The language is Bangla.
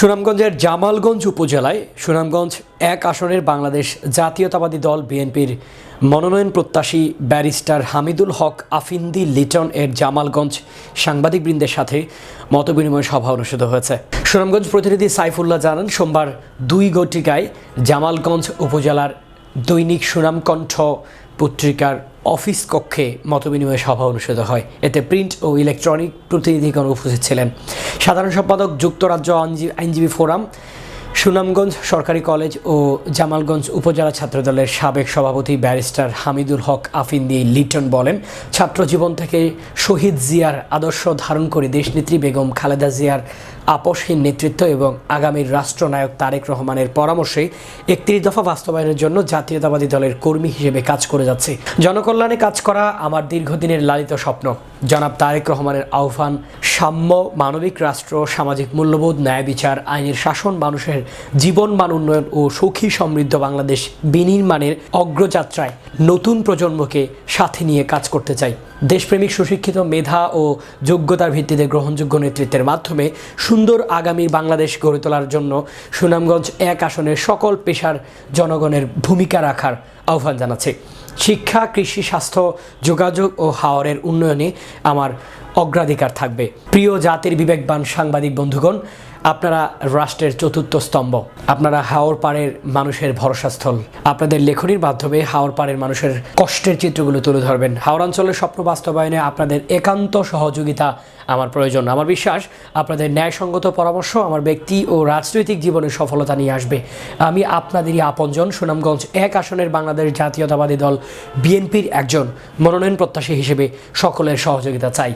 সুনামগঞ্জের জামালগঞ্জ উপজেলায় সুনামগঞ্জ এক আসনের বাংলাদেশ জাতীয়তাবাদী দল বিএনপির মনোনয়ন প্রত্যাশী ব্যারিস্টার হামিদুল হক আফিন্দি লিটন এর জামালগঞ্জ সাংবাদিকবৃন্দের সাথে মতবিনিময় সভা অনুষ্ঠিত হয়েছে। সুনামগঞ্জ প্রতিনিধি সাইফুল্লাহ জানান, সোমবার দুই গটিকায় জামালগঞ্জ উপজেলার দৈনিক সুনামকণ্ঠ পত্রিকার অফিস কক্ষে মতবিনিময় সভা অনুষ্ঠিত হয়। এতে প্রিন্ট ও ইলেকট্রনিক প্রতিনিধিগণ উপস্থিত ছিলেন। সাধারণ সম্পাদক যুক্তরাজ্য আইনজীবী- ফোরাম সুনামগঞ্জ সরকারি কলেজ ও জামালগঞ্জ উপজেলা ছাত্রদলের সাবেক সভাপতি ব্যারিস্টার হামিদুল হক আফিন্দি লিটন বলেন, ছাত্র জীবন থেকে শহীদ জিয়ার আদর্শ ধারণ করে দেশনেত্রী বেগম খালেদা জিয়ার আপসহীন নেতৃত্ব এবং আগামীর রাষ্ট্রনায়ক তারেক রহমানের পরামর্শে একত্রিশ দফা বাস্তবায়নের জন্য জাতীয়তাবাদী দলের কর্মী হিসেবে কাজ করে যাচ্ছে। জনকল্যাণে কাজ করা আমার দীর্ঘদিনের লালিত স্বপ্ন। জনাব তারেক রহমানের আহ্বান সাম্য মানবিক, রাষ্ট্র সামাজিক মূল্যবোধ, ন্যায় বিচার, আইনের শাসন মানুষের জীবন মান উন্নয়ন ও সুখী সমৃদ্ধ বাংলাদেশ বিনির্মাণের অগ্রযাত্রায় নতুন প্রজন্মকে সাথে নিয়ে কাজ করতে চাই। দেশপ্রেমিক, সুশিক্ষিত, মেধা ও যোগ্যতার ভিত্তিতে গ্রহণযোগ্য নেতৃত্বের মাধ্যমে সুন্দর আগামীর বাংলাদেশ গড়ে তোলার জন্য সুনামগঞ্জ এক আসনের সকল পেশার জনগণের ভূমিকা রাখার আহ্বান জানাচ্ছে। শিক্ষা, কৃষি, স্বাস্থ্য, যোগাযোগ ও হাওরের উন্নয়নে আমার অগ্রাধিকার থাকবে। প্রিয় জাতির বিবেকবান সাংবাদিক বন্ধুগণ আপনারা রাষ্ট্রের চতুর্থ স্তম্ভ, আপনারা হাওর পাড়ের মানুষের ভরসাস্থল। আপনাদের লেখনির মাধ্যমে হাওর পাড়ের মানুষের কষ্টের চিত্রগুলো তুলে ধরবেন। হাওর অঞ্চলের স্বপ্ন বাস্তবায়নে আপনাদের একান্ত সহযোগিতা আমার প্রয়োজন। আমার বিশ্বাস, আপনাদের ন্যায়সঙ্গত পরামর্শ আমার ব্যক্তি ও রাজনৈতিক জীবনের সফলতা নিয়ে আসবে। আমি আপনাদেরই আপনজন। সুনামগঞ্জ এক আসনের বাংলাদেশ জাতীয়তাবাদী দল, বিএনপির একজন মনোনয়ন প্রত্যাশী হিসেবে সকলের সহযোগিতা চাই।